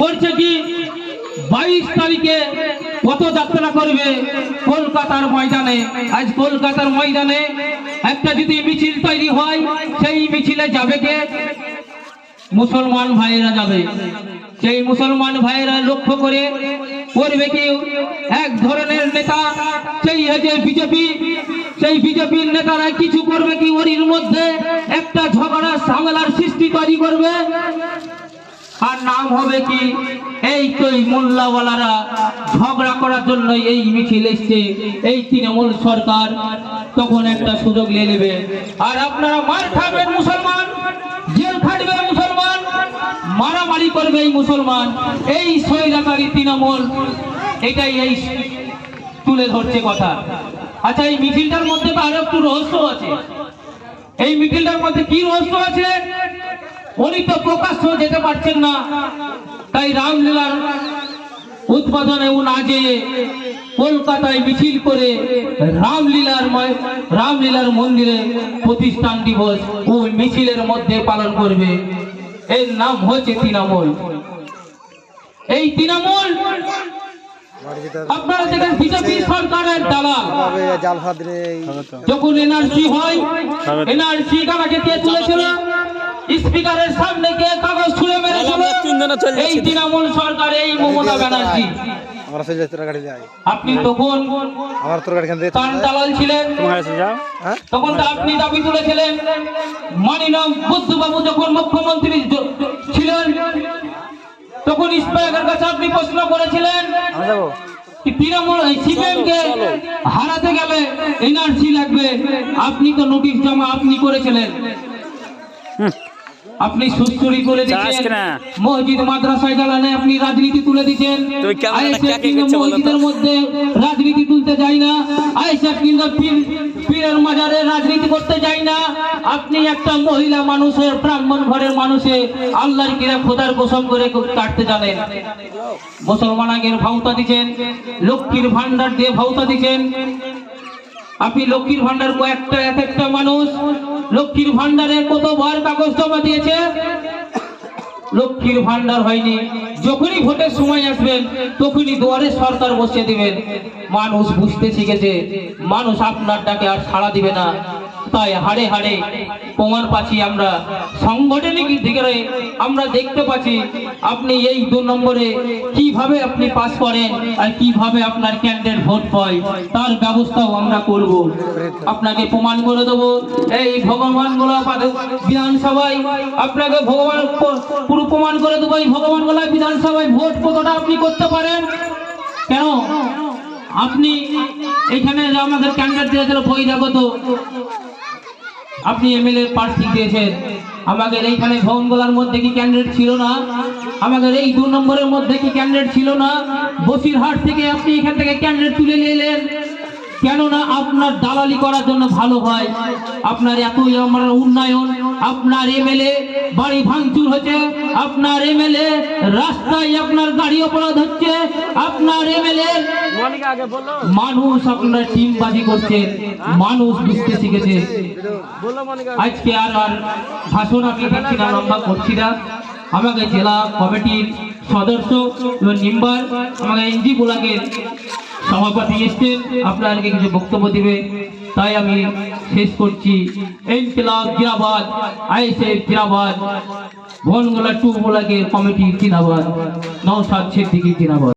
করছে কি, বাইশ তারিখে পথযাত্রা করবে কলকাতার ময়দানে। আজ কলকাতার ময়দানে একটা যদি মিছিল তৈরি হয়, সেই মিছিলে যাবে কে? মুসলমান ভাইয়েরা যাবে। সেই মুসলমান ভাইয়েরা লক্ষ্য করে করবে কি? এক ধরনের নেতা, সেই যে বিজেপি, সেই বিজেপির নেতারা কিছু করবে কি? ওরির মধ্যে একটা ঝগড়া, ঝামেলার সৃষ্টি তৈরি করবে। আর নাম হবে কি? এই তো মোল্লাওয়ালারা ঝগড়া করার জন্য এই মিছিল এসছে, এই তৃণমূল সরকার তখন একটা সুযোগ নিয়ে নেবে। আর আপনারা মার খাবেন মুসলমান, জেল খাটবে মুসলমান, মারামারি করবে এই মুসলমান। এই সৈরাকারী তৃণমূল, এটাই এই তুলে ধরছে কথা। আচ্ছা এই মিছিলটার মধ্যে তো আরও একটু রহস্য আছে। এই মিছিলটার মধ্যে কি রহস্য আছে? উনি তো প্রকাশ্য যেতে পারছেন না। তাই রামলীলার উদ্বোধনে ও না যেয়ে কলকাতায় মিছিল করে রামলীলার ময়- রামলীলার মন্দিরে প্রতিষ্ঠান দিবস ও মিছিলের মধ্যে পালন করবে। এর নাম হচ্ছে তৃণমূল। এই তৃণমূল আপনারা দেখেন বিজেপি সরকারের দালাল। যখন এনআরসি হয় এনআরসি কাগজে কে তুলেছিল স্পিকারের সামনে গিয়ে কাগজ ছুঁড়ে মেরেছিল এই তৃণমূল সরকার এই মমতা ব্যানার্জি। আমরা সেই গাড়ি যাই। আপনি তখন আমার তোর গাড়ি খান দালাল ছিলেন। হ্যাঁ? তখন তো আপনি দাবি তুলেছিলেন বুদ্ধবাবু যখন মুখ্যমন্ত্রী ছিলেন তখন স্পিকারের কাছে আপনি প্রশ্ন করেছিলেন কি তৃণমূল সিপিএম কে হারাতে গেলে এনআরসি লাগবে? আপনি তো নোটিশ জমা আপনি করেছিলেন। আপনি সুস্থরি করে দিচ্ছেন। মসজিদ মাদ্রাসায় জ্বালানে আপনি রাজনীতি তুলে দিচ্ছেন? মসজিদের মধ্যে রাজনীতি তুলতে যায় না। আইএসএফ কিন্তু পীর পীরের মাজারে রাজনীতি করতে যায় না। আপনি একটা মহিলা মানুষের ব্রাহ্মণ ঘরের মানুষে আল্লাহর কিরা খোদার গোসম করে কাটতে জানেন। মুসলমান আগের ভাউতা দিচ্ছেন লক্ষ্মীর ভান্ডার দিয়ে ভাউতা দিচ্ছেন। আপনি লক্ষ্মীর ভান্ডার কয়েকটা এক একটা মানুষ লক্ষ্মীর ভান্ডারের কত কতবার কাগজ জমা দিয়েছে? লক্ষ্মীর ভান্ডার হয়নি। যখনই ভোটের সময় আসবেন, তখনই দুয়ারে সরকার বসিয়ে দিবেন। মানুষ বুঝতে শিখেছে। মানুষ আপনার ডাকে আর সাড়া দিবে না। তাই হাড়ে হাড়ে প্রমাণ পাচ্ছি আমরা। সাংগঠনিক দিকে আমরা দেখতে পাচ্ছি আপনি এই দু নম্বরে কীভাবে আপনি পাস করেন আর কীভাবে আপনার ক্যান্ডিডেট ভোট পায়, তার ব্যবস্থাও আমরা করব। আপনাকে প্রমাণ করে দেবো। এই ভগবান গোলা বিধানসভায়, আপনাকে ভগবান পুরো প্রমাণ করে দেবো। এই ভগবান গোলা বিধানসভায় ভোট কতটা আপনি করতে পারেন? কেন? আপনি এখানে আমাদের ক্যান্ডিডেট দিয়েছিল বহিরাগত আপনি এমএলএ প্রার্থী দিয়েছেন আমাদের এইখানে ভবনগোলার মধ্যে কি ক্যান্ডিডেট ছিল না? আমাদের এই দু নম্বরের মধ্যে কি ক্যান্ডিডেট ছিল না? বসিরহাট থেকে আপনি এখান থেকে ক্যান্ডিডেট তুলে নিলেন। কেননা আপনার দালালি করার জন্য ভালো হয়। আপনার এতই আমার উন্নয়ন। আপনার এমএলএ বাড়ি ভাঙচুর হচ্ছে আপনার এমএলএ রাস্তায় আপনার গাড়ি অপরাধ হচ্ছে আপনার এমএলএ মানুষ আপনার টিম বাজি করছে মানুষ বুঝতে শিখেছে। আজকে আর আর ভাষণ আমি দিচ্ছি না লম্বা করছি না। আমাকে জেলা কমিটির সদস্য এবং মেম্বার আমাকে এনজি ব্লকের সভাপতি এসছেন। আপনাদেরকে কিছু বক্তব্য দিবে। তাই আমি শেষ করছি। ইনকিলাব জিরাবাদ আইএসএফ জিরাবাদ ভনগোলা টু ব্লকের কমিটি জিনাবাদ নৌসাদ সিদ্দিকি জিনাবাদ